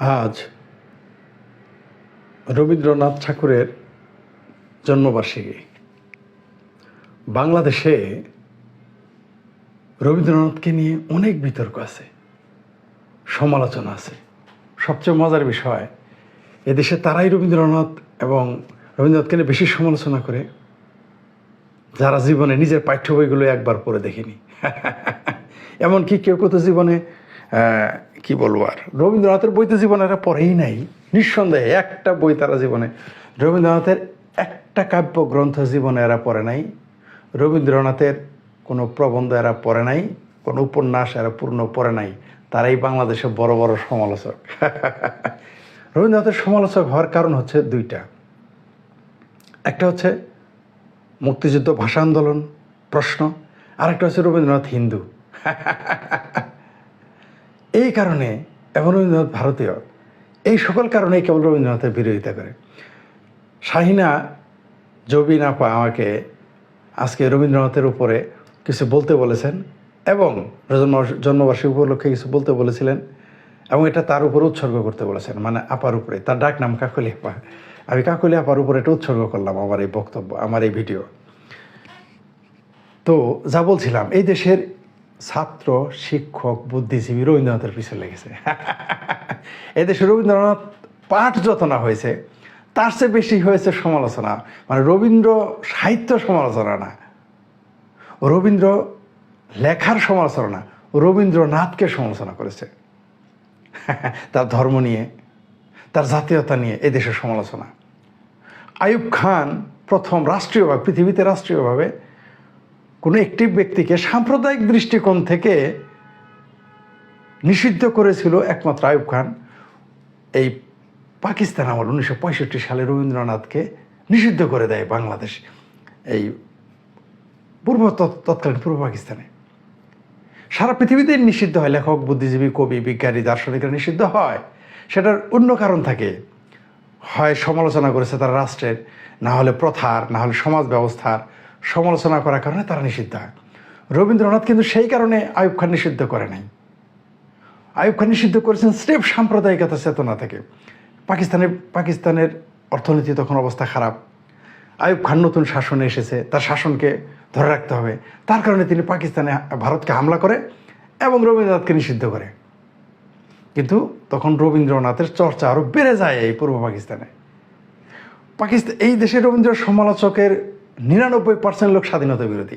আজ রবীন্দ্রনাথ ঠাকুরের জন্মবার্ষিকী। বাংলাদেশে রবীন্দ্রনাথকে নিয়ে অনেক বিতর্ক আছে, সমালোচনা আছে। সবচেয়ে মজার বিষয়, এদেশে তারাই রবীন্দ্রনাথ এবং রবীন্দ্রনাথকে নিয়ে বেশি সমালোচনা করে, যারা জীবনে নিজের পাঠ্য বইগুলো একবার পড়ে দেখেনি। এমনকি কেউ কেউ তো জীবনে কি বলব আর? রবীন্দ্রনাথের বই তো জীবনে এরা পড়েই নাই। নিঃসন্দেহে একটা বই তারা জীবনে রবীন্দ্রনাথের একটা কাব্য গ্রন্থ জীবনে এরা পড়ে নাই। রবীন্দ্রনাথের কোনো প্রবন্ধ এরা পড়ে নাই। কোনো উপন্যাস এরা পূর্ণ পড়ে নাই। তারাই বাংলাদেশে বড় বড় সমালোচক। রবীন্দ্রনাথের সমালোচক হওয়ার কারণ হচ্ছে দুইটা। একটা হচ্ছে মুক্তিযুদ্ধ ভাষা আন্দোলন প্রশ্ন। আরেকটা হচ্ছে রবীন্দ্রনাথ হিন্দু। এই কারণে এবং রবীন্দ্রনাথ ভারতীয়। এই সকল কারণেই কেবল রবীন্দ্রনাথের বিরোধিতা করে। শাহিনা জবিন আপা আমাকে আজকে রবীন্দ্রনাথের উপরে কিছু বলতে বলেছেন এবং জন্ম জন্মবার্ষিকী উপলক্ষে কিছু বলতে বলেছিলেন এবং এটা তার উপর উৎসর্গ করতে বলেছেন মানে আপার উপরে। তার ডাক নাম কাকলি আপা। আমি কাকলি আপার উপরে এটা উৎসর্গ করলাম আমার এই বক্তব্য, আমার এই ভিডিও। তো যা বলছিলাম, এই দেশের ছাত্র, শিক্ষক, বুদ্ধিজীবী রবীন্দ্রনাথের পিছনে লেগেছে। এই দেশে রবীন্দ্রনাথ পাঠ যত না হয়েছে, তার চেয়ে বেশি হয়েছে সমালোচনা। মানে রবীন্দ্র সাহিত্য সমালোচনা না। রবীন্দ্র লেখার সমালোচনা না, রবীন্দ্রনাথকে সমালোচনা করেছে। তার ধর্ম নিয়ে, তার জাতীয়তা নিয়ে এই দেশের সমালোচনা। আয়ুব খান প্রথম রাষ্ট্রীয়ভাবে, পৃথিবীতে রাষ্ট্রীয়ভাবে কোনো একটি ব্যক্তিকে সাম্প্রদায়িক দৃষ্টিকোণ থেকে নিষিদ্ধ করেছিল একমাত্র আয়ুব খান। এই পাকিস্তান আমল উনিশশো পঁয়ষট্টি সালে রবীন্দ্রনাথকে নিষিদ্ধ করে দেয় বাংলাদেশ এই পূর্ব তৎকালীন পূর্ব পাকিস্তানে। সারা পৃথিবীতে নিষিদ্ধ হয়, লেখক, বুদ্ধিজীবী, কবি, বিজ্ঞানী, দার্শনিকরা নিষিদ্ধ হয়। সেটার অন্য কারণ থাকে, হয় সমালোচনা করেছে তারা রাষ্ট্রের, না হলে প্রথার, না হলে সমাজ ব্যবস্থার সমালোচনা করার কারণে তারা নিষিদ্ধ হয়। রবীন্দ্রনাথ কিন্তু সেই কারণে আয়ুব খান নিষিদ্ধ করে নাই। আয়ুব খান নিষিদ্ধ করেছেন স্রেফ সাম্প্রদায়িকতা চেতনা থেকে। পাকিস্তানের পাকিস্তানের অর্থনীতি তখন অবস্থা খারাপ। আয়ুব খান নতুন শাসনে এসেছে, তার শাসনকে ধরে রাখতে হবে। তার কারণে তিনি পাকিস্তানে ভারতকে হামলা করে এবং রবীন্দ্রনাথকে নিষিদ্ধ করে। কিন্তু তখন রবীন্দ্রনাথের চর্চা আরও বেড়ে যায় এই পূর্ব পাকিস্তানে। পাকিস্তান এই দেশের রবীন্দ্র সমালোচকের নিরানব্বই পার্সেন্ট লোক স্বাধীনতা বিরোধী।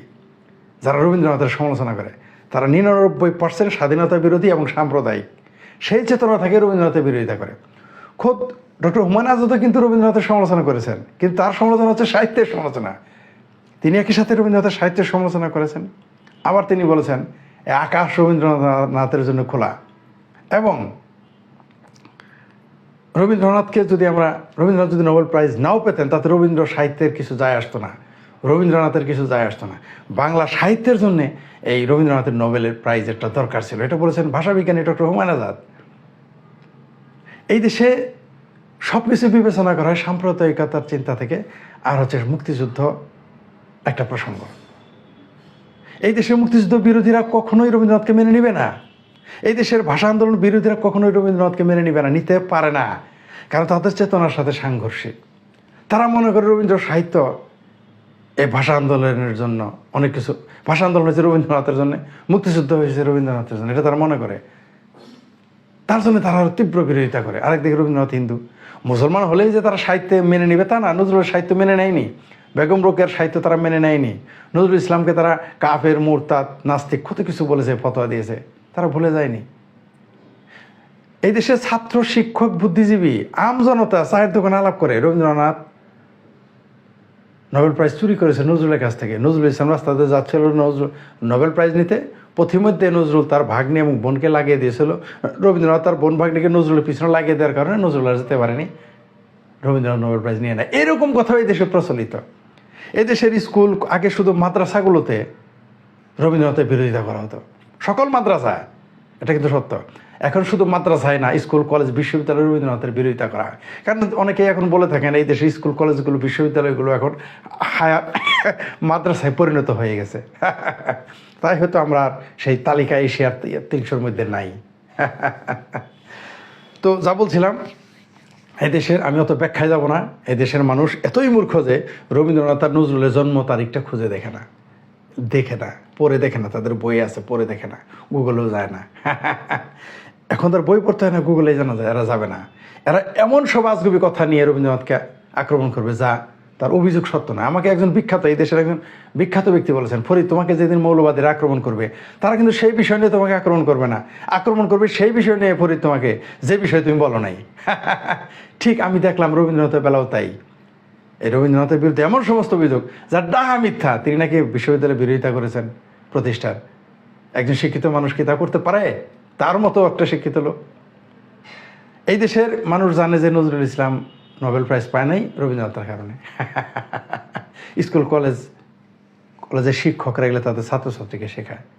যারা রবীন্দ্রনাথের সমালোচনা করে, তারা নিরানব্বই পার্সেন্ট স্বাধীনতা বিরোধী এবং সাম্প্রদায়িক। সেই চেতনা থেকে রবীন্দ্রনাথের বিরোধিতা করে। খোদ ডক্টর হুমায়ুন আজাদও কিন্তু রবীন্দ্রনাথের সমালোচনা করেছেন, কিন্তু তার সমালোচনা হচ্ছে সাহিত্যের সমালোচনা। তিনি একই সাথে রবীন্দ্রনাথের সাহিত্যের সমালোচনা করেছেন। আবার তিনি বলেছেন, "এ আকাশ রবীন্দ্রনাথের জন্য খোলা। এবং রবীন্দ্রনাথকে যদি আমরা, রবীন্দ্রনাথ যদি নোবেল প্রাইজ নাও পেতেন, তাতে রবীন্দ্র সাহিত্যের কিছু যায় আসতো না। রবীন্দ্রনাথের কিছু যায় আসতো না। বাংলা সাহিত্যের জন্য এই রবীন্দ্রনাথের নোবেলের প্রাইজ একটা দরকার ছিল। এটা বলেছেন ভাষাবিজ্ঞানী ডক্টর হুমায়ুন আজাদ। এই দেশে সব কিছু বিবেচনা করা হয় সাম্প্রদায়িকতার চিন্তা থেকে, আর হচ্ছে মুক্তিযুদ্ধ একটা প্রসঙ্গ। এই দেশের মুক্তিযুদ্ধ বিরোধীরা কখনোই রবীন্দ্রনাথকে মেনে নিবে না। এই দেশের ভাষা আন্দোলন বিরোধীরা কখনোই রবীন্দ্রনাথকে মেনে নিবে না, নিতে পারে না। কারণ তাদের চেতনার সাথে সাংঘর্ষিক। তারা মনে করে রবীন্দ্র সাহিত্য এই ভাষা আন্দোলনের জন্য অনেক কিছু, ভাষা আন্দোলন হয়েছে রবীন্দ্রনাথের জন্য, মুক্তিযুদ্ধ হয়েছে রবীন্দ্রনাথের জন্য, এটা তারা মনে করে। তার জন্য তারা আরও তীব্র বিরোধিতা করে। আরেকদিকে রবীন্দ্রনাথ হিন্দু। মুসলমান হলেই যে তারা সাহিত্যে মেনে নেবে তা না, নজরুলের সাহিত্য মেনে নেয়নি। বেগম রোকের সাহিত্য তারা মেনে নেয়নি। নজরুল ইসলামকে তারা কাফের, মুরতাদ, নাস্তিক, কত কিছু বলেছে, ফতোয়া দিয়েছে, তারা ভুলে যায়নি। এই দেশে ছাত্র, শিক্ষক, বুদ্ধিজীবী, আম জনতা, চায়ের দোকানে আলাপ করে, রবীন্দ্রনাথ নোবেল প্রাইজ চুরি করেছে নজরুলের কাছ থেকে। নজরুল ইসলাম রাস্তাতে যাচ্ছিল, নজরুল নোবেল প্রাইজ নিতে। পথিমধ্যে নজরুল তার ভাগ্নে এবং বোনকে লাগিয়ে দিয়েছিল। রবীন্দ্রনাথ তার বোন ভাগ্নিকে নজরুলের পিছনে লাগিয়ে দেওয়ার কারণে নজরুল আর যেতে পারেনি। রবীন্দ্রনাথ নোবেল প্রাইজ নিয়ে নেয়। এরকম কথাও এই দেশে প্রচলিত। এদেশের স্কুল, আগে শুধু মাদ্রাসাগুলোতে রবীন্দ্রনাথের বিরোধিতা করা হতো। সকল মাদ্রাসা, এটা কিন্তু সত্য। এখন শুধু মাদ্রাসায় না, স্কুল, কলেজ বিশ্ববিদ্যালয় রবীন্দ্রনাথের বিরোধিতা করা হয়। কারণ অনেকেই এখন বলে থাকেন, এই দেশে স্কুল, কলেজগুলো, বিশ্ববিদ্যালয়গুলো এখন হায়া মাদ্রাসায় পরিণত হয়ে গেছে। তাই হয়তো আমরা সেই তালিকায় এশিয়ার তিনশোর মধ্যে নাই। তো যা বলছিলাম, এই দেশের আমি অত ব্যাখ্যায় যাব না। এই দেশের মানুষ এতই মূর্খ যে রবীন্দ্রনাথ আর নজরুলের জন্ম তারিখটা খুঁজে দেখে না। দেখে না, পড়ে দেখে না, তাদের বই আছে, পড়ে দেখে না গুগলেও যায় না। এখন তার বই পড়তে হয় না গুগলে জানা যায়, এরা যাবে না। এরা এমন সব আজগুবি কথা নিয়ে রবীন্দ্রনাথকে আক্রমণ করবে যা তার অভিযোগ সত্য না। আমাকে একজন বিখ্যাত, এই দেশের একজন বিখ্যাত ব্যক্তি বলেছেন, ফরিদ, তোমাকে যেদিন মৌলবাদীরা আক্রমণ করবে, তারা কিন্তু সেই বিষয় নিয়ে তোমাকে আক্রমণ করবে না। আক্রমণ করবে সেই বিষয় নিয়ে, ফরিদ, তোমাকে যে বিষয়ে তুমি বলো নাই। ঠিক আমি দেখলাম রবীন্দ্রনাথের বেলাও তাই। এই রবীন্দ্রনাথের বিরুদ্ধে এমন সমস্ত অভিযোগ যার ডাহা মিথ্যা। তিনি নাকি বিশ্ববিদ্যালয়ে বিরোধিতা করেছেন প্রতিষ্ঠার। একজন শিক্ষিত মানুষ কি তা করতে পারে? তার মতো একটা শিক্ষিত লোক। এই দেশের মানুষ জানে যে নজরুল ইসলাম নোবেল প্রাইজ পায় নাই রবীন্দ্রনাথের কারণে। স্কুল, কলেজ, কলেজের শিক্ষকরা এগুলো তাদের ছাত্রছাত্রীকে শেখায়।